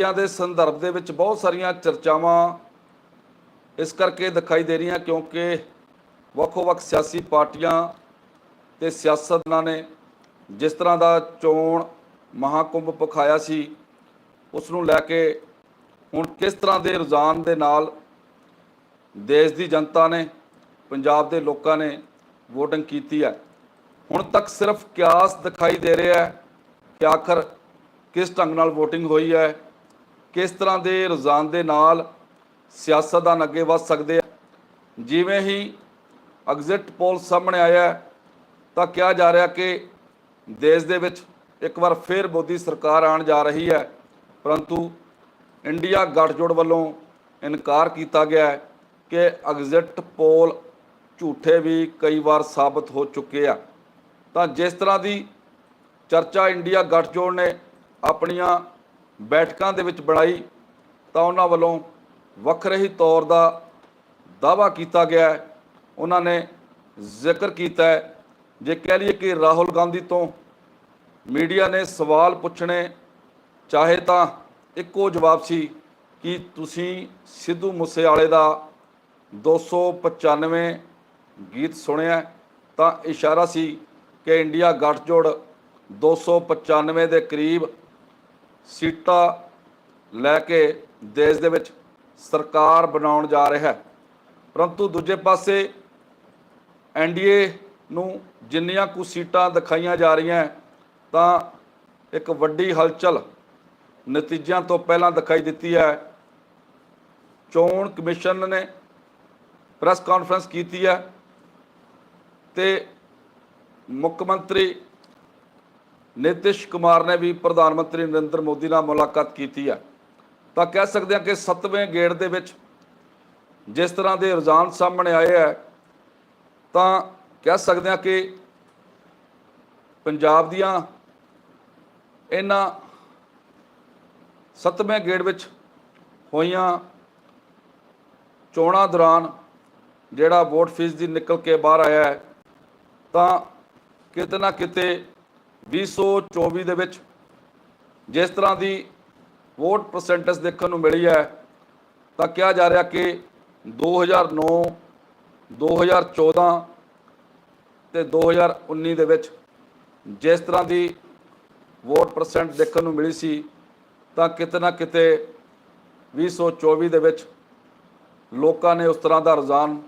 ਚੋਣਾਂ ਦੇ ਸੰਦਰਭ ਦੇ ਵਿੱਚ ਬਹੁਤ ਸਾਰੀਆਂ ਚਰਚਾਵਾਂ ਇਸ ਕਰਕੇ ਦਿਖਾਈ ਦੇ ਰਹੀਆਂ ਕਿਉਂਕਿ ਵੱਖੋ-ਵੱਖ ਸਿਆਸੀ ਪਾਰਟੀਆਂ ਤੇ ਸਿਆਸਤਦਾਨਾਂ ਨੇ ਜਿਸ ਤਰ੍ਹਾਂ ਦਾ ਚੋਣ ਮਹਾਕੁੰਭ ਪਖਾਇਆ ਸੀ, ਉਸ ਨੂੰ ਲੈ ਕੇ ਹੁਣ ਕਿਸ ਤਰ੍ਹਾਂ ਦੇ ਰੁਝਾਨ ਦੇ ਨਾਲ ਦੇਸ਼ ਦੀ ਜਨਤਾ ਨੇ, ਪੰਜਾਬ ਦੇ ਲੋਕਾਂ ਨੇ ਵੋਟਿੰਗ ਕੀਤੀ ਹੈ। ਹੁਣ ਤੱਕ ਸਿਰਫ ਕਿਆਸ ਦਿਖਾਈ ਦੇ ਰਿਹਾ ਹੈ ਕਿ ਆਖਰ ਕਿਸ ਢੰਗ ਨਾਲ VOTING ਹੋਈ ਹੈ ਕਿਸ ਤਰ੍ਹਾਂ ਦੇ ਰੁਝਾਨ ਦੇ ਨਾਲ ਸਿਆਸਤਦਾਨ ਅੱਗੇ ਵੱਧ ਸਕਦੇ ਆ? ਜਿਵੇਂ ਹੀ ਐਗਜ਼ਿਟ ਪੋਲ ਸਾਹਮਣੇ ਆਇਆ ਤਾਂ ਕਿਹਾ ਜਾ ਰਿਹਾ ਕਿ ਦੇਸ਼ ਦੇ ਵਿੱਚ ਇੱਕ ਵਾਰ ਫਿਰ ਮੋਦੀ ਸਰਕਾਰ ਆਉਣ ਜਾ ਰਹੀ ਹੈ। ਪਰੰਤੂ ਇੰਡੀਆ ਗੱਠਜੋੜ ਵੱਲੋਂ ਇਨਕਾਰ ਕੀਤਾ ਗਿਆ ਹੈ ਕਿ ਐਗਜ਼ਿਟ ਪੋਲ ਝੂਠੇ ਵੀ ਕਈ ਵਾਰ ਸਾਬਤ ਹੋ ਚੁੱਕੇ ਆ। ਤਾਂ ਜਿਸ ਤਰ੍ਹਾਂ ਦੀ ਚਰਚਾ ਇੰਡੀਆ ਗੱਠਜੋੜ ਨੇ ਆਪਣੀਆਂ ਬੈਠਕਾਂ ਦੇ ਵਿੱਚ ਬਣਾਈ ਤਾਂ ਉਹਨਾਂ ਵੱਲੋਂ ਵੱਖਰੇ ਹੀ ਤੌਰ ਦਾ ਦਾਵਾ ਕੀਤਾ ਗਿਆ ਹੈ। ਉਹਨਾਂ ਨੇ ਜ਼ਿਕਰ ਕੀਤਾ ਹੈ ਜੇ ਕਹਿ ਲਈਏ ਕਿ ਰਾਹੁਲ ਗਾਂਧੀ ਤੋਂ ਮੀਡੀਆ ਨੇ ਸਵਾਲ ਪੁੱਛਣੇ ਚਾਹੇ ਤਾਂ ਇੱਕੋ ਜਵਾਬ ਸੀ ਕਿ ਤੁਸੀਂ ਸਿੱਧੂ ਮੂਸੇਵਾਲੇ ਦਾ 295 ਗੀਤ ਸੁਣਿਆ ਤਾਂ ਇਸ਼ਾਰਾ ਸੀ ਕਿ ਇੰਡੀਆ ਗੱਠਜੋੜ 295 ਦੇ ਕਰੀਬ ਸੀਟਾਂ ਲੈ ਕੇ ਦੇਸ਼ ਦੇ ਵਿੱਚ ਸਰਕਾਰ ਬਣਾਉਣ ਜਾ ਰਿਹਾ ਹੈ। ਪਰੰਤੂ ਦੂਜੇ ਪਾਸੇ ਐਨਡੀਏ ਨੂੰ ਜਿੰਨੀਆਂ ਕੁ ਸੀਟਾਂ ਦਿਖਾਈਆਂ ਜਾ ਰਹੀਆਂ ਤਾਂ ਇੱਕ ਵੱਡੀ ਹਲਚਲ ਨਤੀਜਿਆਂ ਤੋਂ ਪਹਿਲਾਂ ਦਿਖਾਈ ਦਿੱਤੀ ਹੈ। ਚੋਣ ਕਮਿਸ਼ਨ ਨੇ ਪ੍ਰੈਸ ਕਾਨਫਰੰਸ ਕੀਤੀ ਹੈ ਤੇ ਮੁੱਖ ਮੰਤਰੀ ਨਿਤਿਸ਼ ਕੁਮਾਰ ਨੇ ਵੀ ਪ੍ਰਧਾਨ ਮੰਤਰੀ ਨਰਿੰਦਰ ਮੋਦੀ ਨਾਲ ਮੁਲਾਕਾਤ ਕੀਤੀ ਹੈ ਤਾਂ ਕਹਿ ਸਕਦੇ ਹਾਂ ਕਿ 7ਵੇਂ ਗੇੜ ਦੇ ਵਿੱਚ ਜਿਸ ਤਰ੍ਹਾਂ ਦੇ ਰੁਝਾਨ ਸਾਹਮਣੇ ਆਏ ਹੈ ਤਾਂ ਕਹਿ ਸਕਦੇ ਹਾਂ ਕਿ ਪੰਜਾਬ ਦੀਆਂ ਇਹਨਾਂ 7ਵੇਂ ਗੇੜ ਵਿੱਚ ਹੋਈਆਂ ਚੋਣਾਂ ਦੌਰਾਨ ਜਿਹੜਾ ਵੋਟ ਫੀਸ ਦੀ ਨਿਕਲ ਕੇ ਬਾਹਰ ਆਇਆ ਹੈ, ਤਾਂ ਕਿਤੇ ਨਾ ਕਿਤੇ 2024 ਦੇ ਵਿੱਚ ਜਿਸ ਤਰ੍ਹਾਂ ਦੀ ਵੋਟ ਪਰਸੈਂਟੇਜ ਦੇਖਣ ਨੂੰ ਮਿਲੀ ਹੈ, ਤਾਂ ਕਿਹਾ ਜਾ ਰਿਹਾ ਕਿ 2009 2014 ਤੇ 2019 ਦੇ ਵਿੱਚ ਜਿਸ ਤਰ੍ਹਾਂ ਦੀ ਵੋਟ ਪਰਸੈਂਟ ਦੇਖਣ ਨੂੰ ਮਿਲੀ ਸੀ, ਤਾਂ ਕਿਤੇ ਨਾ ਕਿਤੇ 2024 ਦੇ ਵਿੱਚ ਲੋਕਾਂ ਨੇ ਉਸ ਤਰ੍ਹਾਂ ਦਾ ਰੁਝਾਨ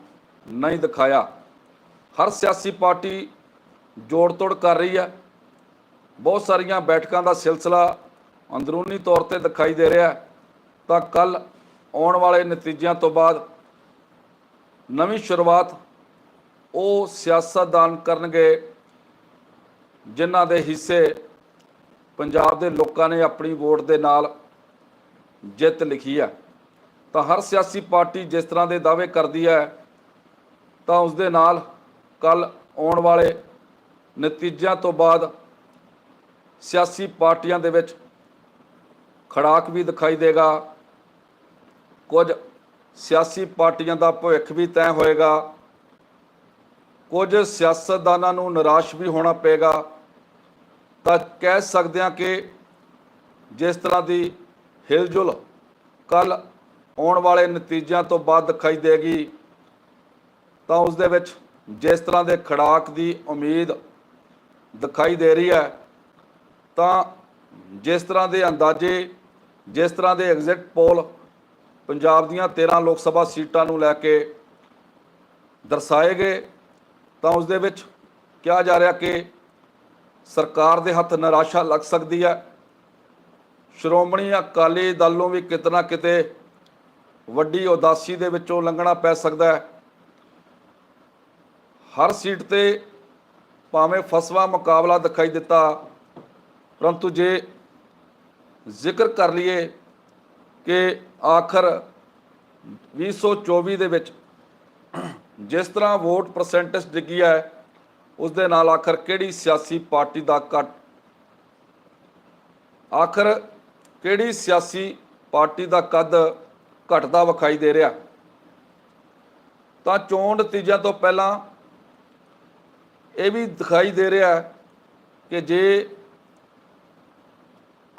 ਨਹੀਂ ਦਿਖਾਇਆ। ਹਰ ਸਿਆਸੀ ਪਾਰਟੀ ਜੋੜ ਤੋੜ ਕਰ ਰਹੀ ਹੈ। ਬਹੁਤ ਸਾਰੀਆਂ ਬੈਠਕਾਂ ਦਾ ਸਿਲਸਿਲਾ ਅੰਦਰੂਨੀ ਤੌਰ ਤੇ ਦਿਖਾਈ ਦੇ ਰਿਹਾ ਤਾਂ ਕੱਲ ਆਉਣ ਵਾਲੇ ਨਤੀਜਿਆਂ ਤੋਂ ਬਾਅਦ ਨਵੀਂ ਸ਼ੁਰੂਆਤ ਉਹ ਸਿਆਸਤਦਾਨ ਕਰਨਗੇ, ਜਿਨ੍ਹਾਂ ਦੇ ਹਿੱਸੇ ਪੰਜਾਬ ਦੇ ਲੋਕਾਂ ਨੇ ਆਪਣੀ ਵੋਟ ਦੇ ਨਾਲ ਜਿੱਤ ਲਿਖੀ ਹੈ। ਤਾਂ ਹਰ ਸਿਆਸੀ ਪਾਰਟੀ ਜਿਸ ਤਰ੍ਹਾਂ ਦੇ ਦਾਅਵੇ ਕਰਦੀ ਹੈ, ਤਾਂ ਉਸ ਦੇ ਨਾਲ ਕੱਲ ਆਉਣ ਵਾਲੇ ਨਤੀਜਿਆਂ ਤੋਂ ਬਾਅਦ ਸਿਆਸੀ ਪਾਰਟੀਆਂ ਦੇ ਵਿੱਚ ਖੜਾਕ ਵੀ ਦਿਖਾਈ ਦੇਗਾ। ਕੁਝ ਸਿਆਸੀ ਪਾਰਟੀਆਂ ਦਾ ਭਵਿੱਖ ਵੀ ਤੈਅ ਹੋਏਗਾ। ਕੁਝ ਸਿਆਸਤਦਾਨਾਂ ਨੂੰ ਨਿਰਾਸ਼ ਵੀ ਹੋਣਾ ਪਏਗਾ। ਤਾਂ ਕਹਿ ਸਕਦੇ ਹਾਂ ਕਿ ਜਿਸ ਤਰ੍ਹਾਂ ਦੀ ਹਿਲਜੁਲ ਕੱਲ ਆਉਣ ਵਾਲੇ ਨਤੀਜਿਆਂ ਤੋਂ ਬਾਅਦ ਦਿਖਾਈ ਦੇਗੀ, ਤਾਂ ਉਸ ਦੇ ਵਿੱਚ ਜਿਸ ਤਰ੍ਹਾਂ ਦੇ ਖੜਾਕ ਦੀ ਉਮੀਦ ਦਿਖਾਈ ਦੇ ਰਹੀ ਹੈ ਤਾਂ ਜਿਸ ਤਰ੍ਹਾਂ ਦੇ ਅੰਦਾਜ਼ੇ, ਜਿਸ ਤਰ੍ਹਾਂ ਦੇ ਐਗਜ਼ਿਟ ਪੋਲ ਪੰਜਾਬ ਦੀਆਂ 13 ਲੋਕ ਸਭਾ ਸੀਟਾਂ ਨੂੰ ਲੈ ਕੇ ਦਰਸਾਏ ਗਏ, ਤਾਂ ਉਸ ਦੇ ਵਿੱਚ ਕਿਹਾ ਜਾ ਰਿਹਾ ਕਿ ਸਰਕਾਰ ਦੇ ਹੱਥ ਨਿਰਾਸ਼ਾ ਲੱਗ ਸਕਦੀ ਹੈ। ਸ਼੍ਰੋਮਣੀ ਅਕਾਲੀ ਦਲ ਨੂੰ ਵੀ ਕਿਤਨਾ ਕਿਤੇ ਵੱਡੀ ਉਦਾਸੀ ਦੇ ਵਿੱਚੋਂ ਲੰਘਣਾ ਪੈ ਸਕਦਾ ਹੈ। ਹਰ ਸੀਟ ਤੇ ਭਾਵੇਂ ਫਸਵਾ ਮੁਕਾਬਲਾ ਦਿਖਾਈ ਦਿੱਤਾ ਪਰੰਤੂ ਜੇ ਜ਼ਿਕਰ ਕਰ ਲਈਏ ਕਿ ਆਖਰ 2024 ਦੇ ਵਿੱਚ ਜਿਸ ਤਰ੍ਹਾਂ ਵੋਟ ਪਰਸੈਂਟੇਜ ਡਿੱਗੀ ਹੈ, ਉਸ ਦੇ ਨਾਲ ਆਖਰ ਕਿਹੜੀ ਸਿਆਸੀ ਪਾਰਟੀ ਦਾ ਕੱਟ? ਆਖਰ ਕਿਹੜੀ ਸਿਆਸੀ ਪਾਰਟੀ ਦਾ ਕੱਦ ਘਟਦਾ ਵਿਖਾਈ ਦੇ ਰਿਹਾ? ਤਾਂ ਚੋਣ ਨਤੀਜਿਆਂ ਤੋਂ ਪਹਿਲਾਂ ਇਹ ਵੀ ਦਿਖਾਈ ਦੇ ਰਿਹਾ ਕਿ ਜੇ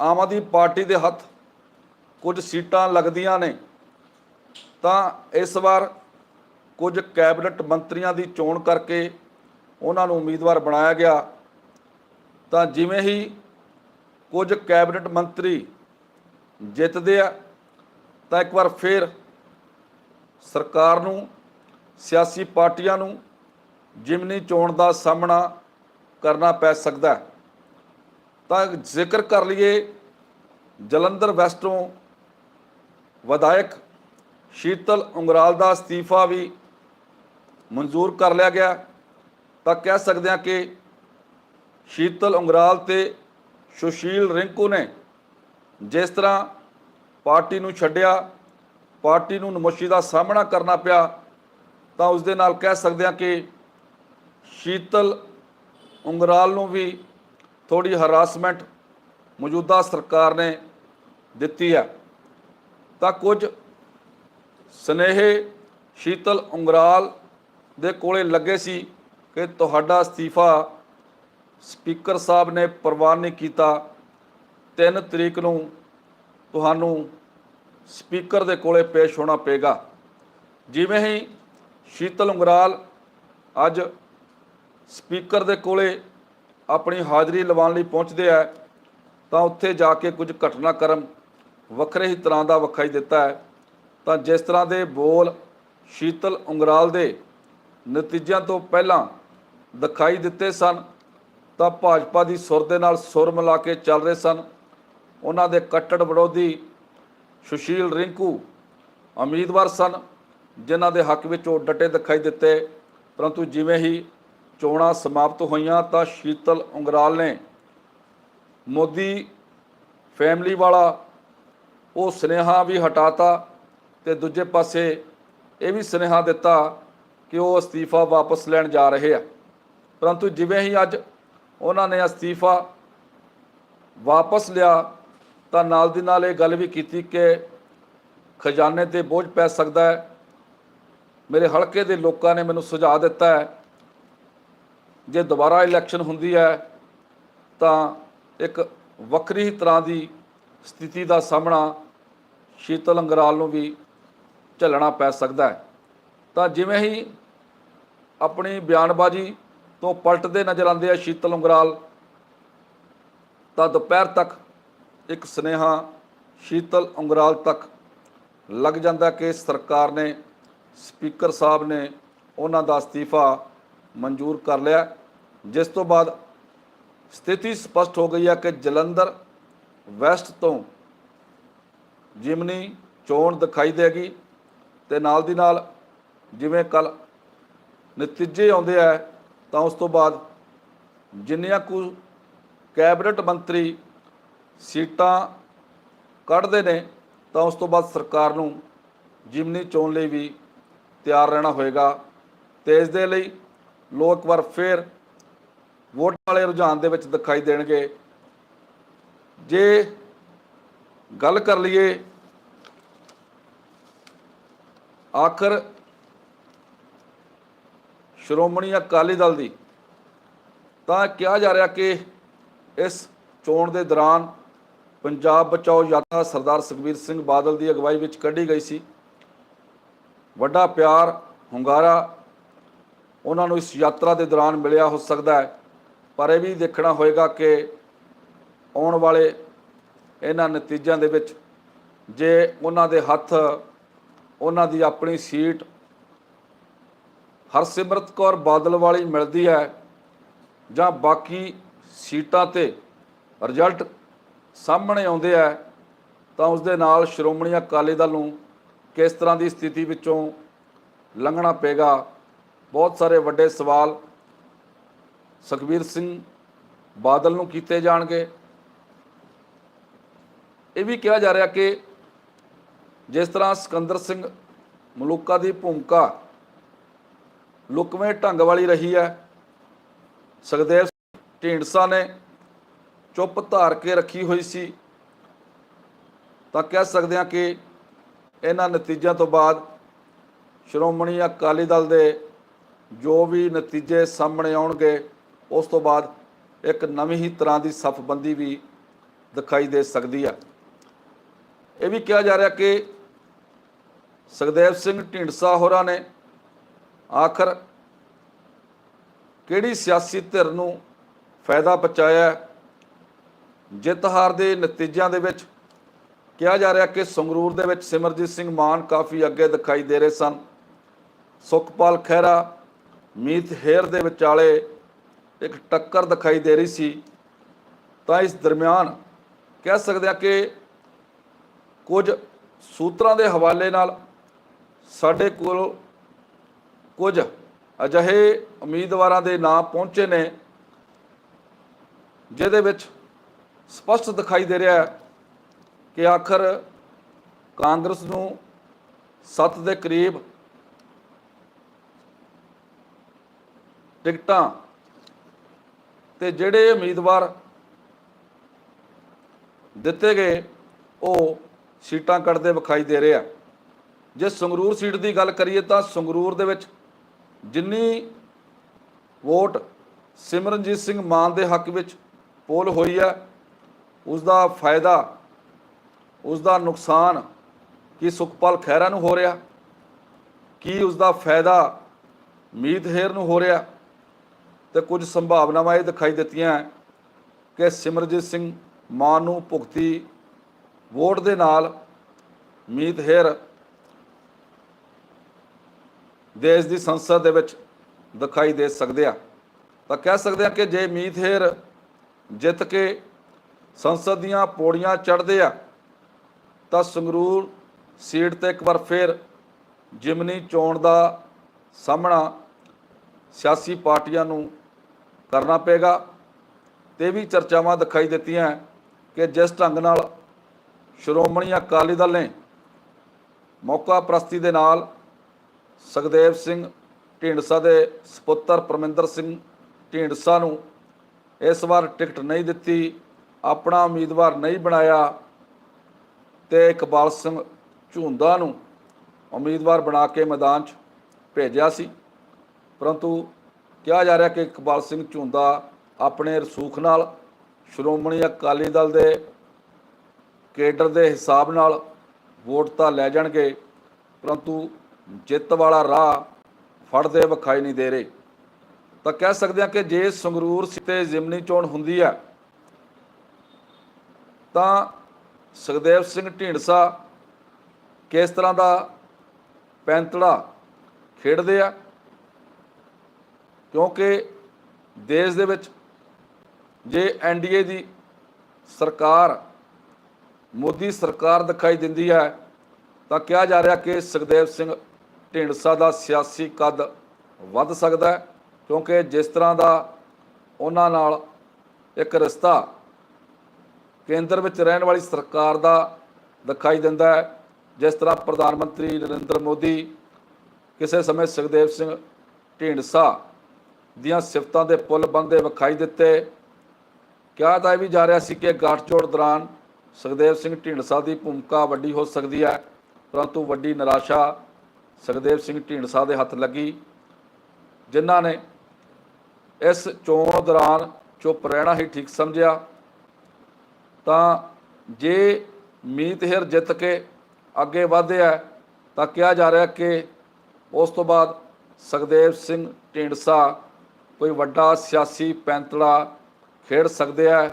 ਆਮ ਆਦਮੀ ਪਾਰਟੀ ਦੇ ਹੱਥ ਕੁਝ ਸੀਟਾਂ ਲੱਗਦੀਆਂ ਨੇ, ਤਾਂ ਇਸ ਵਾਰ ਕੁਝ ਕੈਬਨਿਟ ਮੰਤਰੀਆਂ ਦੀ ਚੋਣ ਕਰਕੇ ਉਹਨਾਂ ਨੂੰ ਉਮੀਦਵਾਰ ਬਣਾਇਆ ਗਿਆ। ਤਾਂ ਜਿਵੇਂ ਹੀ ਕੁਝ ਕੈਬਨਿਟ ਮੰਤਰੀ ਜਿੱਤਦੇ ਆ, ਤਾਂ ਇੱਕ ਵਾਰ ਫਿਰ ਸਰਕਾਰ ਨੂੰ, ਸਿਆਸੀ ਪਾਰਟੀਆਂ ਨੂੰ ਜਿਮਨੀ ਚੋਣ ਦਾ ਸਾਹਮਣਾ ਕਰਨਾ ਪੈ ਸਕਦਾ ਹੈ। ਤਾਂ ਜ਼ਿਕਰ ਕਰ ਲਈਏ ਜਲੰਧਰ ਵੈਸਟੋਂ ਵਿਧਾਇਕ ਸ਼ੀਤਲ ਉਂਗਰਾਲ ਦਾ ਅਸਤੀਫਾ ਵੀ ਮਨਜ਼ੂਰ ਕਰ ਲਿਆ ਗਿਆ। ਤਾਂ ਕਹਿ ਸਕਦੇ ਹਾਂ ਕਿ ਸ਼ੀਤਲ ਉਂਗਰਾਲ ਤੇ ਸੁਸ਼ੀਲ ਰਿੰਕੂ ਨੇ ਜਿਸ ਤਰ੍ਹਾਂ ਪਾਰਟੀ ਨੂੰ ਛੱਡਿਆ, ਪਾਰਟੀ ਨੂੰ ਨਮੋਸ਼ੀ ਦਾ ਸਾਹਮਣਾ ਕਰਨਾ ਪਿਆ, ਤਾਂ ਉਸ ਦੇ ਨਾਲ ਕਹਿ ਸਕਦੇ ਹਾਂ ਕਿ ਸ਼ੀਤਲ ਉਂਗਰਾਲ ਨੂੰ ਵੀ ਥੋੜੀ ਹਰਾਸਮੈਂਟ ਮੌਜੂਦਾ ਸਰਕਾਰ ਨੇ ਦਿੱਤੀ ਹੈ। ਤਾਂ ਕੁਝ ਸਨੇਹੇ ਸ਼ੀਤਲ ਉਂਗਰਾਲ ਦੇ ਕੋਲੇ ਲੱਗੇ ਸੀ ਕਿ ਤੁਹਾਡਾ ਅਸਤੀਫਾ ਸਪੀਕਰ ਸਾਹਿਬ ਨੇ ਪ੍ਰਵਾਨ ਨਹੀਂ ਕੀਤਾ। 3 ਤਰੀਕ ਨੂੰ ਤੁਹਾਨੂੰ ਸਪੀਕਰ ਦੇ ਕੋਲੇ ਪੇਸ਼ ਹੋਣਾ ਪਏਗਾ। ਜਿਵੇਂ ਹੀ ਸ਼ੀਤਲ ਉਂਗਰਾਲ ਅੱਜ ਸਪੀਕਰ ਦੇ ਕੋਲੇ ਆਪਣੀ ਹਾਜ਼ਰੀ ਲਵਾਉਣ ਲਈ ਪਹੁੰਚਦੇ ਆ, ਤਾਂ ਉੱਥੇ ਜਾ ਕੇ ਕੁਝ ਘਟਨਾਕ੍ਰਮ ਵੱਖਰੇ ਹੀ ਤਰ੍ਹਾਂ ਦਾ ਵਿਖਾਈ ਦਿੱਤਾ ਹੈ। ਤਾਂ ਜਿਸ ਤਰ੍ਹਾਂ ਦੇ ਬੋਲ ਸ਼ੀਤਲ ਉਂਗਰਾਲ ਦੇ ਨਤੀਜਿਆਂ ਤੋਂ ਪਹਿਲਾਂ ਦਿਖਾਈ ਦਿੱਤੇ ਸਨ, ਤਾਂ ਭਾਜਪਾ ਦੀ ਸੁਰ ਦੇ ਨਾਲ ਸੁਰ ਮਿਲਾ ਕੇ ਚੱਲ ਰਹੇ ਸਨ। ਉਹਨਾਂ ਦੇ ਕੱਟੜ ਵਿਰੋਧੀ ਸੁਸ਼ੀਲ ਰਿੰਕੂ ਉਮੀਦਵਾਰ ਸਨ, ਜਿਨ੍ਹਾਂ ਦੇ ਹੱਕ ਵਿੱਚ ਉਹ ਡਟੇ ਦਿਖਾਈ ਦਿੱਤੇ, ਪਰੰਤੂ ਜਿਵੇਂ ਹੀ ਚੋਣਾਂ ਸਮਾਪਤ ਹੋਈਆਂ ਤਾਂ ਸ਼ੀਤਲ ਉਂਗਰਾਲ ਨੇ ਮੋਦੀ ਫੈਮਿਲੀ ਵਾਲਾ ਉਹ ਸੁਨੇਹਾ ਵੀ ਹਟਾਤਾ ਤੇ ਦੂਜੇ ਪਾਸੇ ਇਹ ਵੀ ਸੁਨੇਹਾ ਦਿੱਤਾ ਕਿ ਉਹ ਅਸਤੀਫਾ ਵਾਪਸ ਲੈਣ ਜਾ ਰਹੇ ਆ। ਪਰੰਤੂ ਜਿਵੇਂ ਹੀ ਅੱਜ ਉਹਨਾਂ ਨੇ ਅਸਤੀਫਾ ਵਾਪਸ ਲਿਆ ਤਾਂ ਨਾਲ ਦੀ ਨਾਲ ਇਹ ਗੱਲ ਵੀ ਕੀਤੀ ਕਿ ਖਜ਼ਾਨੇ ਤੇ ਬੋਝ ਪੈ ਸਕਦਾ ਹੈ। ਮੇਰੇ ਹਲਕੇ ਦੇ ਲੋਕਾਂ ਨੇ ਮੈਨੂੰ ਸੁਝਾਅ ਦਿੱਤਾ ਹੈ ਜੇ ਦੁਬਾਰਾ ਇਲੈਕਸ਼ਨ ਹੁੰਦੀ ਹੈ, ਤਾਂ ਇੱਕ ਵੱਖਰੀ ਹੀ ਤਰ੍ਹਾਂ ਦੀ ਸਥਿਤੀ ਦਾ ਸਾਹਮਣਾ ਸ਼ੀਤਲ ਅੰਗਰਾਲ ਨੂੰ ਵੀ ਝੱਲਣਾ ਪੈ ਸਕਦਾ ਹੈ। ਤਾਂ ਜਿਵੇਂ ਹੀ ਆਪਣੀ ਬਿਆਨਬਾਜ਼ੀ ਤੋਂ ਪਲਟਦੇ ਨਜ਼ਰ ਆਉਂਦੇ ਆ ਸ਼ੀਤਲ ਉਂਗਰਾਲ ਤਾਂ ਦੁਪਹਿਰ ਤੱਕ ਇੱਕ ਸੁਨੇਹਾ ਸ਼ੀਤਲ ਉਂਗਰਾਲ ਤੱਕ ਲੱਗ ਜਾਂਦਾ ਕਿ ਸਰਕਾਰ ਨੇ, ਸਪੀਕਰ ਸਾਹਿਬ ਨੇ ਉਹਨਾਂ ਦਾ ਅਸਤੀਫਾ ਮਨਜ਼ੂਰ ਕਰ ਲਿਆ। ਜਿਸ ਤੋਂ ਬਾਅਦ ਸਥਿਤੀ ਸਪਸ਼ਟ ਹੋ ਗਈ ਹੈ ਕਿ ਜਲੰਧਰ ਵੈਸਟ ਤੋਂ ਜਿਮਨੀ ਚੋਣ ਦਿਖਾਈ ਦੇਗੀ ਤੇ ਨਾਲ ਦੀ ਨਾਲ ਜਿਵੇਂ ਕੱਲ ਨਤੀਜੇ ਆਉਂਦੇ ਆ, ਤਾਂ ਉਸ ਤੋਂ ਬਾਅਦ ਜਿੰਨੀਆਂ ਕੁ ਕੈਬਨਿਟ ਮੰਤਰੀ ਸੀਟਾਂ ਕੱਢਦੇ ਨੇ, ਤਾਂ ਉਸ ਤੋਂ ਬਾਅਦ ਸਰਕਾਰ ਨੂੰ ਜਿਮਨੀ ਚੋਣ ਲਈ ਵੀ ਤਿਆਰ ਰਹਿਣਾ ਹੋਏਗਾ। ਤੇ ਇਸ ਦੇ ਲਈ ਲੋਕ ਇੱਕ ਵਾਰ ਫੇਰ ਵੋਟ ਵਾਲੇ ਰੁਝਾਨ ਦੇ ਵਿੱਚ ਦਿਖਾਈ ਦੇਣਗੇ। ਜੇ ਗੱਲ ਕਰ ਲਈਏ, ਆਖਰ ਸ਼੍ਰੋਮਣੀ ਅਕਾਲੀ ਦਲ ਦੀ, ਤਾਂ ਕਿਹਾ ਜਾ ਰਿਹਾ ਕਿ ਇਸ ਚੋਣ ਦੇ ਦੌਰਾਨ ਪੰਜਾਬ ਬਚਾਓ ਯਾਤਰਾ ਸਰਦਾਰ ਸੁਖਬੀਰ ਸਿੰਘ ਬਾਦਲ ਦੀ ਅਗਵਾਈ ਵਿੱਚ ਕੱਢੀ ਗਈ ਸੀ। ਵੱਡਾ ਪਿਆਰ, ਹੁੰਗਾਰਾ ਉਹਨਾਂ ਨੂੰ ਇਸ ਯਾਤਰਾ ਦੇ ਦੌਰਾਨ ਮਿਲਿਆ ਹੋ ਸਕਦਾ ਹੈ। ਪਰ ਇਹ ਵੀ ਦੇਖਣਾ ਹੋਏਗਾ ਕਿ ਆਉਣ ਵਾਲੇ ਇਹਨਾਂ ਨਤੀਜਿਆਂ ਦੇ ਵਿੱਚ ਜੇ ਉਹਨਾਂ ਦੇ ਹੱਥ ਉਹਨਾਂ ਦੀ ਆਪਣੀ ਸੀਟ ਹਰਸਿਮਰਤ ਕੌਰ ਬਾਦਲ ਵਾਲੀ ਮਿਲਦੀ ਹੈ ਜਾਂ ਬਾਕੀ ਸੀਟਾਂ ਤੇ ਰਿਜ਼ਲਟ ਸਾਹਮਣੇ ਆਉਂਦੇ ਆ ਤਾਂ ਉਸ ਦੇ ਨਾਲ ਸ਼੍ਰੋਮਣੀ ਅਕਾਲੀ ਦਲ ਨੂੰ ਕਿਸ ਤਰ੍ਹਾਂ ਦੀ ਸਥਿਤੀ ਵਿੱਚੋਂ ਲੰਘਣਾ ਪਏਗਾ ਬਹੁਤ ਸਾਰੇ ਵੱਡੇ ਸਵਾਲ ਸੁਖਬੀਰ ਸਿੰਘ ਬਾਦਲ ਨੂੰ ਕੀਤੇ ਜਾਣਗੇ। ਇਹ ਵੀ ਕਿਹਾ ਜਾ ਰਿਹਾ ਕਿ ਜਿਸ ਤਰ੍ਹਾਂ ਸਿਕੰਦਰ ਸਿੰਘ ਮਲੂਕਾ ਦੀ ਭੂਮਿਕਾ ਲੁਕਵੇਂ ਢੰਗ ਵਾਲੀ ਰਹੀ ਹੈ, ਸੁਖਦੇਵ ਸਿੰਘ ਢੀਂਡਸਾ ਨੇ ਚੁੱਪ ਧਾਰ ਕੇ ਰੱਖੀ ਹੋਈ ਸੀ, ਤਾਂ ਕਹਿ ਸਕਦੇ ਹਾਂ ਕਿ ਇਹਨਾਂ ਨਤੀਜਿਆਂ ਤੋਂ ਬਾਅਦ ਸ਼੍ਰੋਮਣੀ ਅਕਾਲੀ ਦਲ ਦੇ ਜੋ ਵੀ ਨਤੀਜੇ ਸਾਹਮਣੇ ਆਉਣਗੇ, ਉਸ ਤੋਂ ਬਾਅਦ ਇੱਕ ਨਵੀਂ ਹੀ ਤਰ੍ਹਾਂ ਦੀ ਸਫਬੰਦੀ ਵੀ ਦਿਖਾਈ ਦੇ ਸਕਦੀ ਹੈ ਇਹ ਵੀ ਕਿਹਾ ਜਾ ਰਿਹਾ ਕਿ ਸੁਖਦੇਵ ਸਿੰਘ ਢੀਂਡਸਾ ਹੋਰਾਂ ਨੇ ਆਖਰ ਕਿਹੜੀ ਸਿਆਸੀ ਧਿਰ ਨੂੰ ਫਾਇਦਾ ਪਹੁੰਚਾਇਆ ਜਿੱਤ ਹਾਰ ਦੇ ਨਤੀਜਿਆਂ ਦੇ ਵਿੱਚ ਕਿਹਾ ਜਾ ਰਿਹਾ ਕਿ ਸੰਗਰੂਰ ਦੇ ਵਿੱਚ ਸਿਮਰਜੀਤ ਸਿੰਘ ਮਾਨ ਕਾਫੀ ਅੱਗੇ ਦਿਖਾਈ ਦੇ ਰਹੇ ਸਨ। ਸੁਖਪਾਲ ਖਹਿਰਾ ਮੀਤ ਹੇਰ ਦੇ ਵਿਚਾਲੇ ਇੱਕ ਟੱਕਰ ਦਿਖਾਈ ਦੇ ਰਹੀ ਸੀ, ਤਾਂ ਇਸ ਦਰਮਿਆਨ ਕਹਿ ਸਕਦੇ ਹਾਂ ਕਿ ਕੁਝ ਸੂਤਰਾਂ ਦੇ ਹਵਾਲੇ ਨਾਲ ਸਾਡੇ ਕੋਲ ਕੁਝ ਅਜਿਹੇ ਉਮੀਦਵਾਰਾਂ ਦੇ ਨਾਂ ਪਹੁੰਚੇ ਨੇ, ਜਿਹਦੇ ਵਿੱਚ ਸਪਸ਼ਟ ਦਿਖਾਈ ਦੇ ਰਿਹਾ ਹੈ ਕਿ ਆਖਰ ਕਾਂਗਰਸ ਨੂੰ 7 ਦੇ ਕਰੀਬ ਟਿਕਟਾਂ। ਤੇ ਜਿਹੜੇ ਉਮੀਦਵਾਰ ਦਿੱਤੇ ਗਏ, ਉਹ ਸੀਟਾਂ ਕੱਢਦੇ ਵਿਖਾਈ ਦੇ ਰਹੇ ਆ। ਜੇ ਸੰਗਰੂਰ ਸੀਟ ਦੀ ਗੱਲ ਕਰੀਏ ਤਾਂ ਸੰਗਰੂਰ ਦੇ ਵਿੱਚ ਜਿੰਨੀ ਵੋਟ ਸਿਮਰਨਜੀਤ ਸਿੰਘ ਮਾਨ ਦੇ ਹੱਕ ਵਿੱਚ ਪੋਲ ਹੋਈ ਹੈ ਉਸ ਦਾ ਫਾਇਦਾ ਉਸ ਦਾ ਨੁਕਸਾਨ ਕੀ ਸੁਖਪਾਲ ਖਹਿਰਾ ਨੂੰ ਹੋ ਰਿਹਾ? ਕੀ ਉਸ ਦਾ ਫਾਇਦਾ ਮੀਤ ਹੇਰ ਨੂੰ ਹੋ ਰਿਹਾ? ਤੇ ਕੁਝ ਸੰਭਾਵਨਾਵਾਂ ਇਹ ਦਿਖਾਈ ਦਿੱਤੀਆਂ ਕਿ ਸਿਮਰਜੀਤ ਸਿੰਘ ਮਾਨ ਨੂੰ ਭੁਗਤੀ ਵੋਟ ਦੇ ਨਾਲ ਮੀਤ ਹੇਰ ਦੇਸ਼ ਦੀ ਸੰਸਦ ਦੇ ਵਿੱਚ ਦਿਖਾਈ ਦੇ ਸਕਦੇ ਆ। ਤਾਂ ਕਹਿ ਸਕਦੇ ਆ ਕਿ ਜੇ ਮੀਤ ਹੇਰ ਜਿੱਤ ਕੇ ਸੰਸਦ ਦੀਆਂ ਪੌੜੀਆਂ ਚੜ੍ਹਦੇ ਆ, ਤਾਂ ਸੰਗਰੂਰ ਸੀਟ ਤੇ ਇੱਕ ਵਾਰ ਫਿਰ ਜਿਮਨੀ ਚੋਣ ਦਾ ਸਾਹਮਣਾ ਸਿਆਸੀ ਪਾਰਟੀਆਂ ਨੂੰ ਕਰਨਾ ਪਏਗਾ। ਤੇ ਵੀ ਚਰਚਾਵਾਂ ਦਿਖਾਈ ਦਿੱਤੀਆਂ ਕਿ ਜਿਸ ਢੰਗ ਨਾਲ ਸ਼੍ਰੋਮਣੀ ਅਕਾਲੀ ਦਲ ਨੇ ਮੌਕਾ ਪ੍ਰਸਤੀ ਦੇ ਨਾਲ ਸੁਖਦੇਵ ਸਿੰਘ ਢੀਂਡਸਾ ਦੇ ਸੁਪੁੱਤਰ ਪਰਮਿੰਦਰ ਸਿੰਘ ਢੀਂਡਸਾ ਨੂੰ ਇਸ ਵਾਰ ਟਿਕਟ ਨਹੀਂ ਦਿੱਤੀ, ਆਪਣਾ ਉਮੀਦਵਾਰ ਨਹੀਂ ਬਣਾਇਆ ਤੇ ਇਕਬਾਲ ਸਿੰਘ ਝੁੰਦਾ ਨੂੰ ਉਮੀਦਵਾਰ ਬਣਾ ਕੇ ਮੈਦਾਨ 'ਚ ਭੇਜਿਆ ਸੀ। ਪਰੰਤੂ ਕਿਹਾ ਜਾ ਰਿਹਾ ਕਿ ਇਕਬਾਲ ਸਿੰਘ ਝੁੰਦਾ ਆਪਣੇ ਰਸੂਖ ਨਾਲ ਸ਼੍ਰੋਮਣੀ ਅਕਾਲੀ ਦਲ ਦੇ ਕੇਡਰ ਦੇ ਹਿਸਾਬ ਨਾਲ ਵੋਟ ਤਾਂ ਲੈ ਜਾਣਗੇ, ਪਰੰਤੂ ਜਿੱਤ ਵਾਲਾ ਰਾਹ ਫੜਦੇ ਵਿਖਾਈ ਨਹੀਂ ਦੇ ਰਹੇ। ਤਾਂ ਕਹਿ ਸਕਦੇ ਹਾਂ ਕਿ ਜੇ ਸੰਗਰੂਰ ਸਿੱਤੇ ਜ਼ਿਮਨੀ ਚੋਣ ਹੁੰਦੀ ਹੈ, ਤਾਂ ਸੁਖਦੇਵ ਸਿੰਘ ਢੀਂਡਸਾ ਕਿਸ ਤਰ੍ਹਾਂ ਦਾ ਪੈਂਤੜਾ ਖੇਡਦੇ ਆ? ਕਿਉਂਕਿ ਦੇਸ਼ ਦੇ ਵਿੱਚ ਜੇ ਐਨਡੀਏ ਦੀ ਸਰਕਾਰ, ਮੋਦੀ ਸਰਕਾਰ ਦਿਖਾਈ ਦਿੰਦੀ ਹੈ, ਤਾਂ ਕਿਹਾ ਜਾ ਰਿਹਾ ਕਿ ਸੁਖਦੇਵ ਸਿੰਘ ਢੀਂਡਸਾ ਦਾ ਸਿਆਸੀ ਕੱਦ ਵੱਧ ਸਕਦਾ ਹੈ, ਕਿਉਂਕਿ ਜਿਸ ਤਰ੍ਹਾਂ ਦਾ ਉਹਨਾਂ ਨਾਲ ਇੱਕ ਰਿਸ਼ਤਾ ਕੇਂਦਰ ਵਿੱਚ ਰਹਿਣ ਵਾਲੀ ਸਰਕਾਰ ਦਾ ਦਿਖਾਈ ਦਿੰਦਾ ਹੈ, ਜਿਸ ਤਰ੍ਹਾਂ ਪ੍ਰਧਾਨ ਮੰਤਰੀ ਨਰਿੰਦਰ ਮੋਦੀ, ਕਿਸੇ ਸਮੇਂ ਸੁਖਦੇਵ ਸਿੰਘ ਢੀਂਡਸਾ ਦੀਆਂ ਸਿਫਤਾਂ ਦੇ ਪੁੱਲ ਬੰਦੇ ਵਿਖਾਈ ਦਿੱਤੇ। ਕਿਹਾ ਤਾਂ ਇਹ ਵੀ ਜਾ ਰਿਹਾ ਸੀ ਕਿ ਗੱਠਜੋੜ ਦੌਰਾਨ ਸੁਖਦੇਵ ਸਿੰਘ ਢੀਂਡਸਾ ਦੀ ਭੂਮਿਕਾ ਵੱਡੀ ਹੋ ਸਕਦੀ ਹੈ, ਪਰੰਤੂ ਵੱਡੀ ਨਿਰਾਸ਼ਾ ਸੁਖਦੇਵ ਸਿੰਘ ਢੀਂਡਸਾ ਦੇ ਹੱਥ ਲੱਗੀ, ਜਿਨ੍ਹਾਂ ਨੇ ਇਸ ਚੋਣ ਦੌਰਾਨ ਚੁੱਪ ਰਹਿਣਾ ਹੀ ਠੀਕ ਸਮਝਿਆ। ਤਾਂ ਜੇ ਮੀਤ ਹਿਰ ਜਿੱਤ ਕੇ ਅੱਗੇ ਵਧਿਆ ਤਾਂ ਕਿਹਾ ਜਾ ਰਿਹਾ ਕਿ ਉਸ ਤੋਂ ਬਾਅਦ ਸੁਖਦੇਵ ਸਿੰਘ ਢੀਂਡਸਾ ਕੋਈ ਵੱਡਾ ਸਿਆਸੀ ਪੈਂਤੜਾ ਖੇਡ ਸਕਦੇ ਆ,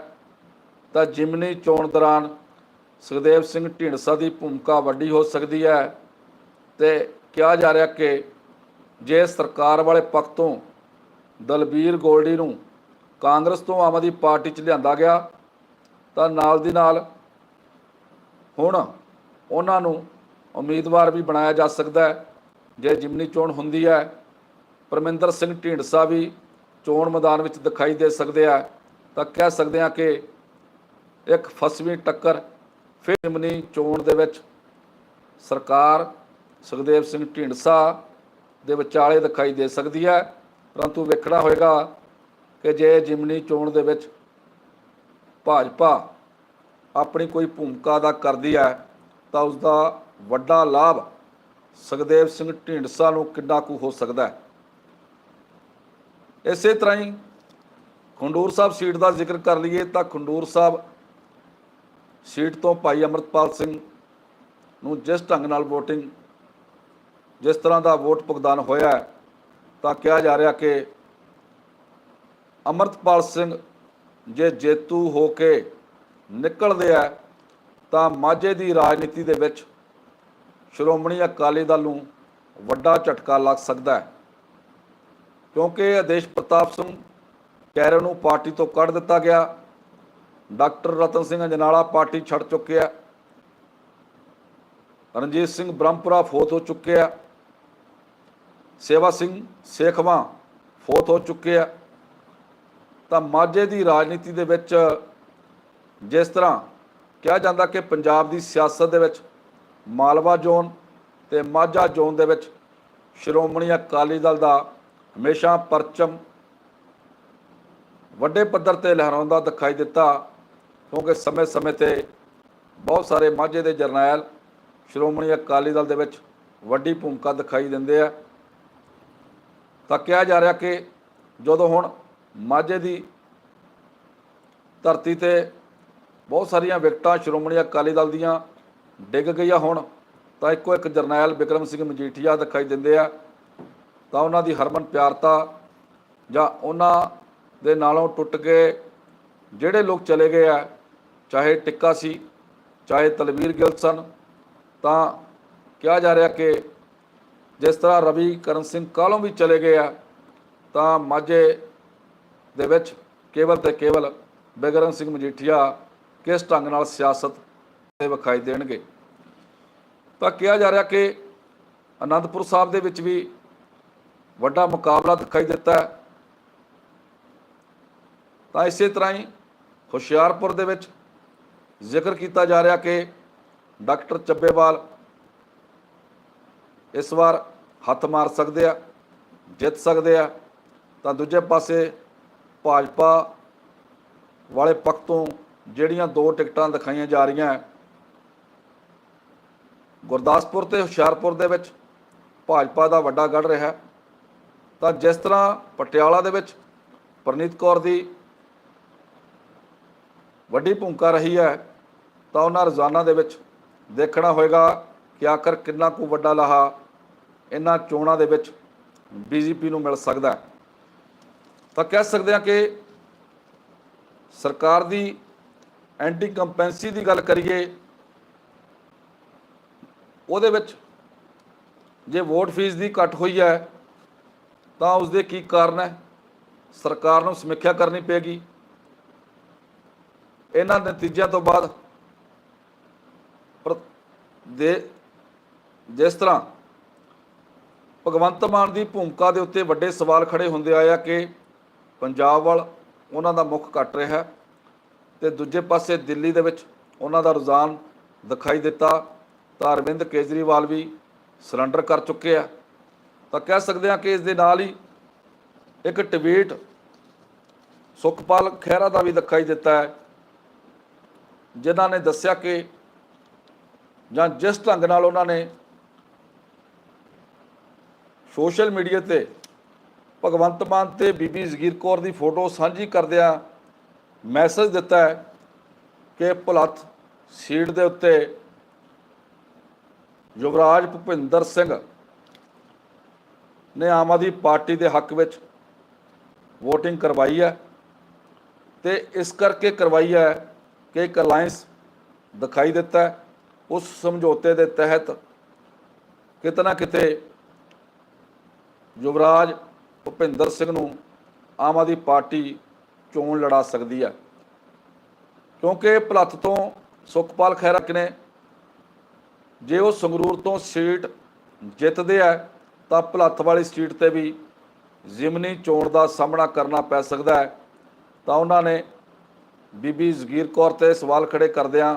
ਤਾਂ ਜਿਮਨੀ ਚੋਣ ਦੌਰਾਨ ਸੁਖਦੇਵ ਸਿੰਘ ਢੀਂਡਸਾ ਦੀ ਭੂਮਿਕਾ ਵੱਡੀ ਹੋ ਸਕਦੀ ਹੈ। ਤੇ ਕਿਹਾ ਜਾ ਰਿਹਾ ਕਿ ਜੇ ਸਰਕਾਰ ਵਾਲੇ ਪੱਖ ਤੋਂ ਦਲਬੀਰ ਗੋਲਡੀ ਨੂੰ ਕਾਂਗਰਸ ਤੋਂ ਆਮ ਆਦਮੀ ਪਾਰਟੀ 'ਚ ਲਿਆਂਦਾ ਗਿਆ, ਤਾਂ ਨਾਲ ਦੀ ਨਾਲ ਹੁਣ ਉਹਨਾਂ ਨੂੰ ਉਮੀਦਵਾਰ ਵੀ ਬਣਾਇਆ ਜਾ ਸਕਦਾ ਹੈ। ਜੇ ਜਿਮਨੀ ਚੋਣ ਹੁੰਦੀ ਹੈ, ਪਰਮਿੰਦਰ ਸਿੰਘ ਢੀਂਡਸਾ ਵੀ ਚੋਣ ਮੈਦਾਨ ਵਿੱਚ ਦਿਖਾਈ ਦੇ ਸਕਦੇ ਆ, ਤਾਂ ਕਹਿ ਸਕਦੇ ਆ ਕਿ ਇੱਕ ਫਸਵੀਂ ਟੱਕਰ ਫਿਰ ਜਿਮਨੀ ਚੋਣ ਦੇ ਵਿੱਚ ਸਰਕਾਰ ਸੁਖਦੇਵ ਸਿੰਘ ਢੀਂਡਸਾ ਦੇ ਵਿਚਾਲੇ ਦਿਖਾਈ ਦੇ ਸਕਦੀ ਹੈ। ਪਰੰਤੂ ਵੇਖਣਾ ਹੋਏਗਾ ਕਿ ਜੇ ਜਿਮਨੀ ਚੋਣ ਦੇ ਵਿੱਚ ਭਾਜਪਾ ਆਪਣੀ ਕੋਈ ਭੂਮਿਕਾ ਅਦਾ ਕਰਦੀ ਹੈ, ਤਾਂ ਉਸ ਦਾ ਵੱਡਾ ਲਾਭ ਸੁਖਦੇਵ ਸਿੰਘ ਢੀਂਡਸਾ ਨੂੰ ਕਿੰਨਾ ਕੁ ਹੋ ਸਕਦਾ ਹੈ? ਇਸੇ ਤਰ੍ਹਾਂ ਹੀ ਖੰਡੂਰ ਸਾਹਿਬ ਸੀਟ ਦਾ ਜ਼ਿਕਰ ਕਰ ਲਈਏ ਤਾਂ ਖੰਡੂਰ ਸਾਹਿਬ ਸੀਟ ਤੋਂ ਭਾਈ ਅਮਰਤਪਾਲ ਸਿੰਘ ਨੂੰ ਜਿਸ ਢੰਗ ਨਾਲ VOTING, ਜਿਸ ਤਰ੍ਹਾਂ ਦਾ ਵੋਟ ਭੁਗਤਾਨ ਹੋਇਆ ਤਾਂ ਕਿਹਾ ਜਾ ਰਿਹਾ ਕਿ ਅਮਰਤਪਾਲ ਸਿੰਘ ਜੇ ਜੇਤੂ ਹੋ ਕੇ ਨਿਕਲਦੇ ਆ, ਤਾਂ ਮਾਝੇ ਦੀ ਰਾਜਨੀਤੀ ਦੇ ਵਿੱਚ ਸ਼੍ਰੋਮਣੀ ਅਕਾਲੀ ਦਲ ਨੂੰ ਵੱਡਾ ਝਟਕਾ ਲੱਗ ਸਕਦਾ ਹੈ। ਕਿਉਂਕਿ ਆਦੇਸ਼ ਪ੍ਰਤਾਪ ਸਿੰਘ ਕੈਰੋ ਨੂੰ ਪਾਰਟੀ ਤੋਂ ਕੱਢ ਦਿੱਤਾ ਗਿਆ। ਡਾਕਟਰ ਰਤਨ ਸਿੰਘ ਅਜਨਾਲਾ ਪਾਰਟੀ ਛੱਡ ਚੁੱਕਿਆ ਰਣਜੀਤ ਸਿੰਘ ਬ੍ਰਹਮਪੁਰਾ ਫੋਤ ਹੋ ਚੁੱਕੇ ਆ। ਸੇਵਾ ਸਿੰਘ ਸੇਖਵਾ ਫੋਤ ਹੋ ਚੁੱਕੇ ਆ। ਤਾਂ ਮਾਝੇ ਦੀ ਰਾਜਨੀਤੀ ਦੇ ਵਿੱਚ ਜਿਸ ਤਰ੍ਹਾਂ ਕਿਹਾ ਜਾਂਦਾ ਕਿ ਪੰਜਾਬ ਦੀ ਸਿਆਸਤ ਦੇ ਵਿੱਚ ਮਾਲਵਾ ਜ਼ੋਨ ਤੇ ਮਾਝਾ ਜ਼ੋਨ ਦੇ ਵਿੱਚ ਸ਼੍ਰੋਮਣੀ ਅਕਾਲੀ ਦਲ ਦਾ ਹਮੇਸ਼ਾ ਪਰਚਮ ਵੱਡੇ ਪੱਧਰ ਤੇ ਲਹਿਰਾਉਂਦਾ ਦਿਖਾਈ ਦਿੱਤਾ, ਕਿਉਂਕਿ ਸਮੇਂ-ਸਮੇਂ ਤੇ ਬਹੁਤ ਸਾਰੇ ਮਾਝੇ ਦੇ ਜਰਨੈਲ, ਸ਼੍ਰੋਮਣੀ ਅਕਾਲੀ ਦਲ ਦੇ ਵਿੱਚ ਵੱਡੀ ਭੂਮਿਕਾ ਦਿਖਾਈ ਦਿੰਦੇ ਆ। ਤਾਂ ਕਿਹਾ ਜਾ ਰਿਹਾ ਕਿ ਜਦੋਂ ਹੁਣ ਮਾਝੇ ਦੀ ਧਰਤੀ ਤੇ ਬਹੁਤ ਸਾਰੀਆਂ ਵਿਕਟਾਂ ਸ਼੍ਰੋਮਣੀ ਅਕਾਲੀ ਦਲ ਦੀਆਂ ਡਿੱਗ ਗਈਆਂ ਹੁਣ, ਤਾਂ ਇੱਕੋ ਇੱਕ ਜਰਨੈਲ ਬਿਕਰਮ ਸਿੰਘ ਮਜੀਠੀਆ ਦਿਖਾਈ ਦਿੰਦੇ ਆ। ਤਾਂ ਉਹਨਾਂ ਦੀ ਹਰਮਨ ਪਿਆਰਤਾ ਜਾਂ ਉਹਨਾਂ ਦੇ ਨਾਲੋਂ ਟੁੱਟ ਕੇ ਜਿਹੜੇ ਲੋਕ ਚਲੇ ਗਏ ਆ, ਚਾਹੇ ਟਿੱਕਾ ਸੀ, ਚਾਹੇ ਤਲਵੀਰ ਗਿੱਲ ਸਨ, ਤਾਂ ਕਿਹਾ ਜਾ ਰਿਹਾ ਕਿ ਜਿਸ ਤਰ੍ਹਾਂ ਰਵੀ ਕਰਨ ਸਿੰਘ ਕਾਲੋਂ ਵੀ ਚਲੇ ਗਏ ਆ, ਤਾਂ ਮਾਝੇ ਦੇ ਵਿੱਚ ਕੇਵਲ ਤੇ ਕੇਵਲ ਬਿਕਰਮ ਸਿੰਘ ਮਜੀਠੀਆ ਕਿਸ ਢੰਗ ਨਾਲ ਸਿਆਸਤ ਦੇ ਵਿਖਾਈ ਦੇਣਗੇ? ਤਾਂ ਕਿਹਾ ਜਾ ਰਿਹਾ ਕਿ ਅਨੰਦਪੁਰ ਸਾਹਿਬ ਦੇ ਵਿੱਚ ਵੀ ਵੱਡਾ ਮੁਕਾਬਲਾ ਦਿਖਾਈ ਦਿੱਤਾ ਹੈ ਤਾਂ ਇਸੇ ਤਰ੍ਹਾਂ ਹੀ ਹੁਸ਼ਿਆਰਪੁਰ ਦੇ ਵਿੱਚ ਜ਼ਿਕਰ ਕੀਤਾ ਜਾ ਰਿਹਾ ਕਿ ਡਾਕਟਰ ਚੱਬੇਵਾਲ ਇਸ ਵਾਰ ਹੱਥ ਮਾਰ ਸਕਦੇ ਆ, ਜਿੱਤ ਸਕਦੇ ਆ ਤਾਂ ਦੂਜੇ ਪਾਸੇ ਭਾਜਪਾ ਵਾਲੇ ਪੱਖ ਤੋਂ ਜਿਹੜੀਆਂ ਦੋ ਟਿਕਟਾਂ ਦਿਖਾਈਆਂ ਜਾ ਰਹੀਆਂ ਗੁਰਦਾਸਪੁਰ ਤੇ ਹੁਸ਼ਿਆਰਪੁਰ ਦੇ ਵਿੱਚ ਭਾਜਪਾ ਦਾ ਵੱਡਾ ਗੜ ਰਿਹਾ ਹੈ। ਤਾਂ ਜਿਸ ਤਰ੍ਹਾਂ ਪਟਿਆਲਾ ਦੇ ਵਿੱਚ ਪ੍ਰਨੀਤ ਕੌਰ ਦੀ ਵੱਡੀ ਭੂਮਿਕਾ ਰਹੀ ਹੈ, ਤਾਂ ਉਹਨਾਂ ਰੋਜ਼ਾਨਾ ਦੇ ਵਿੱਚ ਦੇਖਣਾ ਹੋਏਗਾ ਕਿ ਆਖਰ ਕਿੰਨਾ ਕੁ ਵੱਡਾ ਲਾਹਾ ਇਹਨਾਂ ਚੋਣਾਂ ਦੇ ਵਿੱਚ ਬੀਜੇਪੀ ਨੂੰ ਮਿਲ ਸਕਦਾ ਤਾਂ ਕਹਿ ਸਕਦੇ ਹਾਂ ਕਿ ਸਰਕਾਰ ਦੀ ਐਂਟੀ ਕੰਪੈਂਸੀ ਦੀ ਗੱਲ ਕਰੀਏ, ਉਹਦੇ ਵਿੱਚ ਜੇ ਵੋਟ ਫੀਸ ਦੀ ਘਟ ਹੋਈ ਹੈ ਤਾਂ ਉਸ ਦੇ ਕੀ ਕਾਰਨ ਹੈ? ਸਰਕਾਰ ਨੂੰ ਸਮੀਖਿਆ ਕਰਨੀ ਪਏਗੀ। ਇਹਨਾਂ ਨਤੀਜਿਆਂ ਤੋਂ ਬਾਅਦ ਪਰ ਦੇ ਜਿਸ ਤਰ੍ਹਾਂ ਭਗਵੰਤ ਮਾਨ ਦੀ ਭੂਮਿਕਾ ਦੇ ਉੱਤੇ ਵੱਡੇ ਸਵਾਲ ਖੜੇ ਹੁੰਦੇ ਆਏ ਆ ਕਿ ਪੰਜਾਬ ਵੱਲ ਉਹਨਾਂ ਦਾ ਮੁੱਖ ਘਟ ਰਿਹਾ ਹੈ ਤੇ ਦੂਜੇ ਪਾਸੇ ਦਿੱਲੀ ਦੇ ਵਿੱਚ ਉਹਨਾਂ ਦਾ ਰੁਝਾਨ ਦਿਖਾਈ ਦਿੱਤਾ। ਤਾਂ ਅਰਵਿੰਦ ਕੇਜਰੀਵਾਲ ਵੀ ਸਰੈਂਡਰ ਕਰ ਚੁੱਕੇ ਆ। ਤਾਂ ਕਹਿ ਸਕਦੇ ਹਾਂ ਕਿ ਇਸ ਦੇ ਨਾਲ ਹੀ ਇੱਕ ਟਵੀਟ ਸੁਖਪਾਲ ਖਹਿਰਾ ਦਾ ਵੀ ਦਿਖਾਈ ਦਿੱਤਾ ਹੈ, ਜਿਨ੍ਹਾਂ ਨੇ ਦੱਸਿਆ ਕਿ ਜਾਂ ਜਿਸ ਢੰਗ ਨਾਲ ਉਹਨਾਂ ਨੇ ਸੋਸ਼ਲ ਮੀਡੀਆ ਤੇ ਭਗਵੰਤ ਮਾਨ ਤੇ ਬੀਬੀ ਜ਼ਗੀਰ ਕੌਰ ਦੀ ਫੋਟੋ ਸਾਂਝੀ ਕਰਦਿਆਂ ਮੈਸੇਜ ਦਿੱਤਾ ਹੈ ਕਿ ਭੁਲੱਥ ਸੀਟ ਦੇ ਉੱਤੇ ਯੁਵਰਾਜ ਭੁਪਿੰਦਰ ਸਿੰਘ ਨੇ ਆਮ ਆਦਮੀ ਪਾਰਟੀ ਦੇ ਹੱਕ ਵਿੱਚ VOTING ਕਰਵਾਈ ਹੈ ਤੇ ਇਸ ਕਰਕੇ ਕਰਵਾਈ ਹੈ ਕਿ ਇੱਕ ਅਲਾਈਅੰਸ ਦਿਖਾਈ ਦਿੱਤਾ ਉਸ ਸਮਝੌਤੇ ਦੇ ਤਹਿਤ ਕਿਤਨਾ ਕਿਤੇ ਯੁਵਰਾਜ ਭੁਪਿੰਦਰ ਸਿੰਘ ਨੂੰ ਆਮ ਆਦਮੀ ਪਾਰਟੀ ਚੋਣ ਲੜਾ ਸਕਦੀ ਹੈ। ਕਿਉਂਕਿ ਭਲੱਥ ਤੋਂ ਸੁਖਪਾਲ ਖਹਿਰਾ ਨੇ ਜੇ ਉਹ ਸੰਗਰੂਰ ਤੋਂ ਸੀਟ ਜਿੱਤਦੇ ਆ ਤਾਂ ਭਲੱਥ ਵਾਲੀ ਸੀਟ ਤੇ ਵੀ ਜ਼ਿਮਨੀ ਚੋਣ ਦਾ ਸਾਹਮਣਾ ਕਰਨਾ ਪੈ ਸਕਦਾ ਹੈ। ਤਾਂ ਉਹਨਾਂ ਨੇ ਬੀਬੀ ਜ਼ਗੀਰ ਕੌਰ ਤੇ ਸਵਾਲ ਖੜੇ ਕਰਦਿਆਂ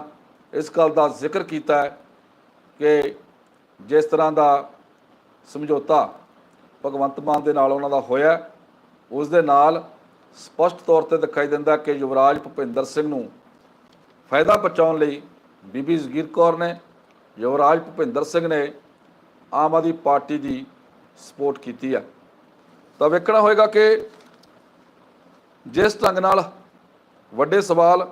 ਇਸ ਗੱਲ ਦਾ ਜ਼ਿਕਰ ਕੀਤਾ ਹੈ ਕਿ ਜਿਸ ਤਰ੍ਹਾਂ ਦਾ ਸਮਝੌਤਾ ਭਗਵੰਤ ਮਾਨ ਦੇ ਨਾਲ ਉਹਨਾਂ ਦਾ ਹੋਇਆ ਉਸ ਦੇ ਨਾਲ ਸਪਸ਼ਟ ਤੌਰ ਤੇ ਦਿਖਾਈ ਦਿੰਦਾ ਕਿ ਯੁਵਰਾਜ ਭੁਪਿੰਦਰ ਸਿੰਘ ਨੂੰ ਫਾਇਦਾ ਪਹੁੰਚਾਉਣ ਲਈ ਬੀਬੀ ਜ਼ਗੀਰ ਕੌਰ ਨੇ, ਯੁਵਰਾਜ ਭੁਪਿੰਦਰ ਸਿੰਘ ਨੇ ਆਮ ਆਦਮੀ ਪਾਰਟੀ ਦੀ ਸਪੋਰਟ ਕੀਤੀ ਹੈ ਤਾਂ ਵੇਖਣਾ ਹੋਏਗਾ ਕਿ ਜਿਸ ਢੰਗ ਨਾਲ ਵੱਡੇ ਸਵਾਲ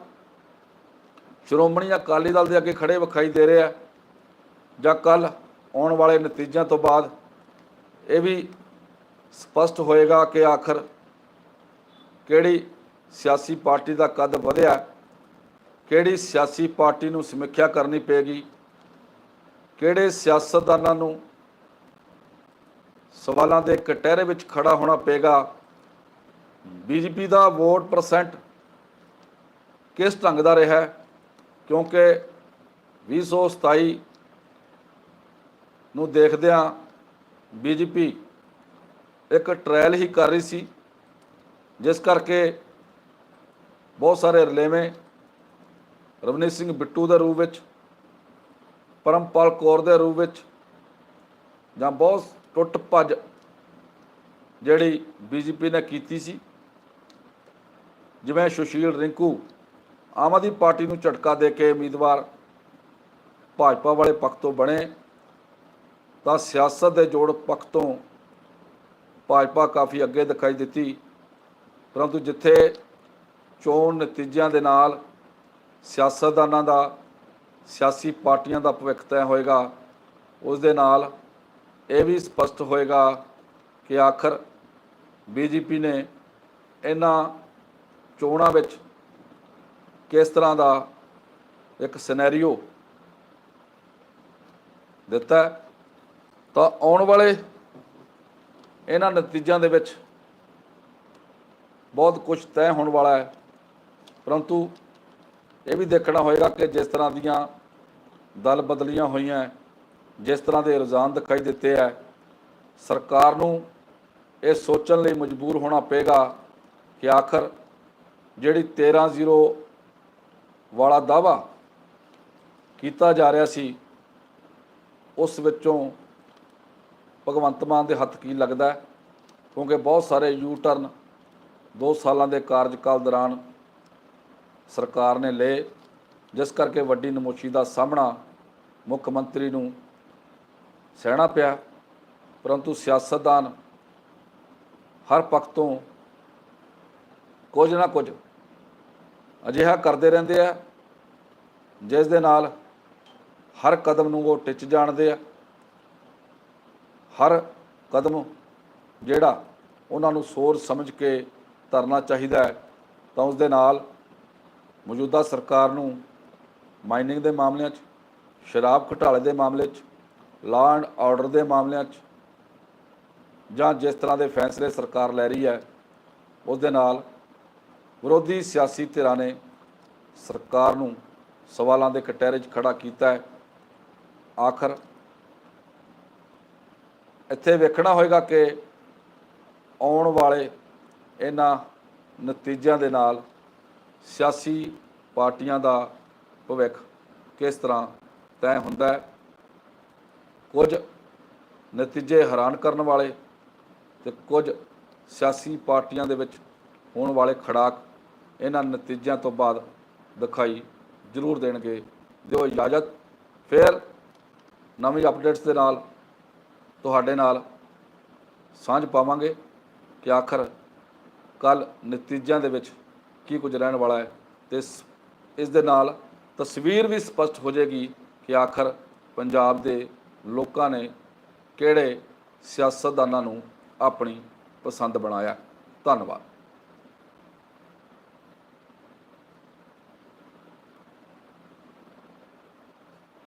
ਸ਼੍ਰੋਮਣੀ ਅਕਾਲੀ ਦਲ ਦੇ ਅੱਗੇ ਖੜੇ ਵਿਖਾਈ ਦੇ ਰਹੇ ਆ ਜਾਂ ਕੱਲ ਆਉਣ ਵਾਲੇ ਨਤੀਜਿਆਂ ਤੋਂ ਬਾਅਦ, ਇਹ ਵੀ ਸਪਸ਼ਟ ਹੋਏਗਾ ਕਿ ਆਖਰ ਕਿਹੜੀ ਸਿਆਸੀ ਪਾਰਟੀ ਦਾ ਕਦ ਵਧਿਆ, ਕਿਹੜੀ ਸਿਆਸੀ ਪਾਰਟੀ ਨੂੰ ਸਮੀਖਿਆ ਕਰਨੀ ਪਏਗੀ, ਕਿਹੜੇ ਸਿਆਸਤਦਾਨਾਂ ਨੂੰ ਸਵਾਲਾਂ ਦੇ ਕਟਹਿਰੇ ਵਿੱਚ ਖੜਾ ਹੋਣਾ ਪਏਗਾ ਬੀਜੇਪੀ ਦਾ ਵੋਟ ਪਰਸੈਂਟ ਕਿਸ ਢੰਗ ਦਾ ਰਿਹਾ ਹੈ? ਕਿਉਂਕਿ 2027 ਨੂੰ ਦੇਖਦਿਆਂ ਬੀਜੇਪੀ ਇੱਕ ਟ੍ਰਾਇਲ ਹੀ ਕਰ ਰਹੀ ਸੀ, ਜਿਸ ਕਰਕੇ ਬਹੁਤ ਸਾਰੇ ਰਲੇਵੇਂ ਰਵਨੀਤ ਸਿੰਘ ਬਿੱਟੂ ਦੇ ਰੂਪ ਵਿੱਚ, ਪਰਮਪਾਲ ਕੌਰ ਦੇ ਰੂਪ ਵਿੱਚ ਜਾਂ ਬਹੁਤ ਟੁੱਟ ਭੱਜ ਜਿਹੜੀ ਬੀਜੇਪੀ ਨੇ ਕੀਤੀ ਸੀ, ਜਿਵੇਂ ਸੁਸ਼ੀਲ ਰਿੰਕੂ ਆਮ ਆਦਮੀ ਪਾਰਟੀ ਨੂੰ ਝਟਕਾ ਦੇ ਕੇ ਉਮੀਦਵਾਰ ਭਾਜਪਾ ਵਾਲੇ ਪੱਖ ਤੋਂ ਬਣੇ, ਤਾਂ ਸਿਆਸਤ ਦੇ ਜੋੜ ਪੱਖ ਤੋਂ ਭਾਜਪਾ ਕਾਫੀ ਅੱਗੇ ਦਿਖਾਈ ਦਿੱਤੀ। ਪਰੰਤੂ ਜਿੱਥੇ ਚੋਣ ਨਤੀਜਿਆਂ ਦੇ ਨਾਲ ਸਿਆਸਤਦਾਨਾਂ ਦਾ, ਸਿਆਸੀ ਪਾਰਟੀਆਂ ਦਾ ਭਵਿੱਖ ਤੈਅ ਹੋਏਗਾ, ਉਸ ਦੇ ਨਾਲ ਇਹ ਵੀ ਸਪਸ਼ਟ ਹੋਏਗਾ ਕਿ ਆਖਰ ਬੀਜੇਪੀ ਨੇ ਇਹਨਾਂ ਚੋਣਾਂ ਵਿੱਚ ਕਿਸ ਤਰ੍ਹਾਂ ਦਾ ਇੱਕ ਸਿਨੈਰੀਓ ਦਿੱਤਾ ਤਾਂ ਆਉਣ ਵਾਲੇ ਇਹਨਾਂ ਨਤੀਜਿਆਂ ਦੇ ਵਿੱਚ ਬਹੁਤ ਕੁਝ ਤੈਅ ਹੋਣ ਵਾਲਾ ਹੈ। ਪਰੰਤੂ ਇਹ ਵੀ ਦੇਖਣਾ ਹੋਏਗਾ ਕਿ ਜਿਸ ਤਰ੍ਹਾਂ ਦੀਆਂ ਦਲ ਬਦਲੀਆਂ ਹੋਈਆਂ ਜਿਸ ਤਰ੍ਹਾਂ ਦੇ ਰੁਝਾਨ ਦਿਖਾਈ ਦਿੱਤੇ ਹੈ ਸਰਕਾਰ ਨੂੰ ਇਹ ਸੋਚਣ ਲਈ ਮਜਬੂਰ ਹੋਣਾ ਪਏਗਾ ਕਿ ਆਖਰ ਜਿਹੜੀ 13-0 ਵਾਲਾ ਦਾਵਾ ਕੀਤਾ ਜਾ ਰਿਹਾ ਸੀ, ਉਸ ਵਿੱਚੋਂ ਭਗਵੰਤ ਮਾਨ ਦੇ ਹੱਥ ਕੀ ਲੱਗਦਾ ਕਿਉਂਕਿ ਬਹੁਤ ਸਾਰੇ ਯੂ ਟਰਨ 2 ਸਾਲਾਂ ਦੇ ਕਾਰਜਕਾਲ ਦੌਰਾਨ ਸਰਕਾਰ ਨੇ ਲਏ, ਜਿਸ ਕਰਕੇ ਵੱਡੀ ਨਮੋਸ਼ੀ ਦਾ ਸਾਹਮਣਾ ਮੁੱਖ ਮੰਤਰੀ ਨੂੰ ਸਹਿਣਾ ਪਿਆ, ਪਰੰਤੂ ਸਿਆਸਤਦਾਨ ਹਰ ਪੱਖ ਤੋਂ ਕੁਝ ਨਾ ਕੁਝ ਅਜਿਹਾ ਕਰਦੇ ਰਹਿੰਦੇ ਆ, ਜਿਸ ਦੇ ਨਾਲ ਹਰ ਕਦਮ ਨੂੰ ਉਹ ਟਿੱਚ ਜਾਣਦੇ ਆ। ਹਰ ਕਦਮ ਜਿਹੜਾ ਉਹਨਾਂ ਨੂੰ ਸੋਚ ਸਮਝ ਕੇ ਧਰਨਾ ਚਾਹੀਦਾ ਹੈ, ਤਾਂ ਉਸ ਦੇ ਨਾਲ ਮੌਜੂਦਾ ਸਰਕਾਰ ਨੂੰ ਮਾਈਨਿੰਗ ਦੇ ਮਾਮਲਿਆਂ 'ਚ, ਸ਼ਰਾਬ ਘਟਾਲੇ ਦੇ ਮਾਮਲੇ 'ਚ ਲਾਅ ਐਂਡ ਆਰਡਰ ਦੇ ਮਾਮਲਿਆਂ 'ਚ, ਜਾਂ ਜਿਸ ਤਰ੍ਹਾਂ ਦੇ ਫੈਸਲੇ ਸਰਕਾਰ ਲੈ ਰਹੀ ਹੈ ਉਸ ਦੇ ਨਾਲ ਵਿਰੋਧੀ ਸਿਆਸੀ ਧਿਰਾਂ ਨੇ ਸਰਕਾਰ ਨੂੰ ਸਵਾਲਾਂ ਦੇ ਕਟਹਿਰੇ 'ਚ ਖੜਾ ਕੀਤਾ ਹੈ। ਆਖਰ ਇੱਥੇ ਵੇਖਣਾ ਹੋਏਗਾ ਕਿ ਆਉਣ ਵਾਲੇ ਇਹਨਾਂ ਨਤੀਜਿਆਂ ਦੇ ਨਾਲ ਸਿਆਸੀ ਪਾਰਟੀਆਂ ਦਾ ਭਵਿੱਖ ਕਿਸ ਤਰ੍ਹਾਂ ਤੈਅ ਹੁੰਦਾ ਹੈ। ਕੁਝ ਨਤੀਜੇ ਹੈਰਾਨ ਕਰਨ ਵਾਲੇ ਤੇ ਕੁਝ ਸਿਆਸੀ ਪਾਰਟੀਆਂ ਦੇ ਵਿੱਚ ਹੋਣ ਵਾਲੇ ਖੜਾਕ ਇਹਨਾਂ ਨਤੀਜਿਆਂ ਤੋਂ ਬਾਅਦ ਦਿਖਾਈ ਜ਼ਰੂਰ ਦੇਣਗੇ। ਦਿਓ ਇਜਾਜ਼ਤ। ਫਿਰ ਨਵੀਂ ਅਪਡੇਟਸ ਦੇ ਨਾਲ ਤੁਹਾਡੇ ਨਾਲ ਸਾਂਝ ਪਾਵਾਂਗੇ ਕਿ ਆਖਰ ਕੱਲ ਨਤੀਜਿਆਂ ਦੇ ਵਿੱਚ ਕੀ ਕੁਝ ਰਹਿਣ ਵਾਲਾ ਹੈ ਤੇ ਇਸ ਦੇ ਨਾਲ ਤਸਵੀਰ ਵੀ ਸਪਸ਼ਟ ਹੋ ਜਾਏਗੀ ਕਿ ਆਖਰ ਪੰਜਾਬ ਦੇ ਲੋਕਾਂ ਨੇ ਕਿਹੜੇ ਸਿਆਸਤਦਾਨਾਂ ਨੂੰ ਆਪਣੀ ਪਸੰਦ ਬਣਾਇਆ? ਧੰਨਵਾਦ।